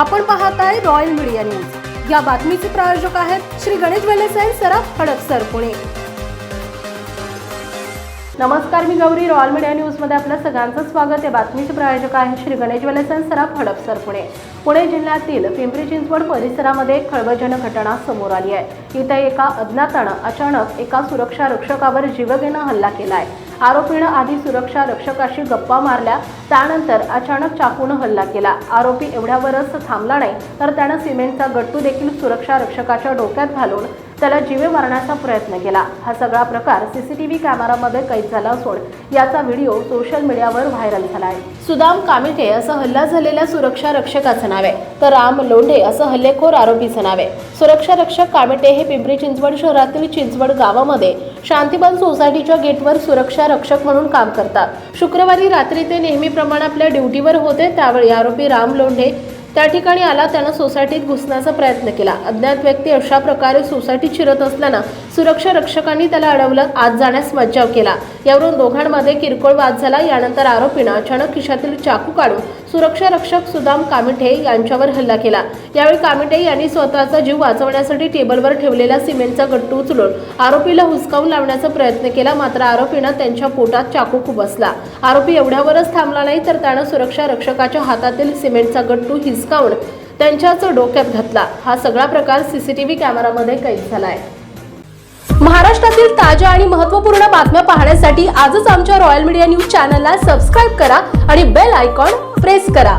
आपण पाहत आहे रॉयल मीडिया न्यूज या बातमीचे प्रायोजक आहेत श्री गणेश वेलेसाई सराफ सराफ हडपसर पुणे. नमस्कार मी गौरी. रॉयल मीडिया न्यूजमध्ये आपलं सगळ्यांचं स्वागत. या बातमीचे प्रायोजक आहे श्री गणेश वेलेसन सराफ सराफ हडपसर पुणे. पुणे जिल्ह्यातील पिंपरी चिंचवड परिसरामध्ये एक खळबळजनक घटना समोर आली आहे. इथे एका अज्ञातानं अचानक एका सुरक्षा रक्षकावर जीवघेणा हल्ला आहे. आरोपीनं आधी सुरक्षा रक्षकाशी गप्पा मारल्या त्यानंतर अचानक चाकूनं हल्ला केला. आरोपी एवढ्यावरच थांबला नाही तर त्यानं सिमेंटचा गट्टू देखील सुरक्षा रक्षकाच्या डोक्यात घालून त्याला जीवे मारण्याचा प्रयत्न केला. हा सगळा प्रकार सीसीटीव्ही कॅमेरामध्ये कैद झाला असून याचा व्हिडिओ सोशल मीडियावर व्हायरल झाला आहे सुदाम कामिटे असं हल्ला झालेल्या सुरक्षा रक्षकाचं नाव आहे तर राम लोंढे असं हल्लेखोर आरोपीचं नाव आहे. सुरक्षा रक्षक कामिटे हे पिंपरी चिंचवड शहरातील चिंचवड गावामध्ये शांतीबन सोसायटीच्या गेटवर सुरक्षा रक्षक म्हणून काम करतात. शुक्रवारी रात्री ते नेहमीप्रमाणे आपल्या ड्युटीवर होते त्यावेळी आरोपी राम लोंढे त्या ठिकाणी आला त्यानं सोसायटीत घुसण्याचा प्रयत्न केला. अज्ञात व्यक्ती अशा प्रकारे सोसायटीत शिरत असल्यानं सुरक्षा रक्षकांनी त्याला अडवलं आत जाण्यास मज्जाव केला. यावरून दोघांमध्ये किरकोळ वाद झाला. यानंतर आरोपीनं अचानक खिशातील चाकू काढून सुरक्षा रक्षक सुदाम कामिठे यांच्यावर हल्ला केला. यावेळी कामिठे यांनी स्वतःचा जीव वाचवण्यासाठी टेबलवर ठेवलेला सिमेंटचा गट्टू उचलून आरोपीला हुसकावून लावण्याचा प्रयत्न केला. मात्र आरोपीनं त्यांच्या पोटात चाकू खुबसला. आरोपी एवढ्यावरच थांबला नाही तर त्यानं सुरक्षा रक्षकाच्या हातातील सिमेंटचा गट्टू हिसकावून त्यांच्याच डोक्यात घातला. हा सगळा प्रकार सीसीटीव्ही कॅमेरामध्ये कैद झालाय. महाराष्ट्रातील ताज्या आणि महत्त्वपूर्ण बातम्या पाहण्यासाठी आजच आमच्या रॉयल मीडिया न्यूज चॅनलला सबस्क्राईब करा आणि बेल आयकॉन प्रेस करा.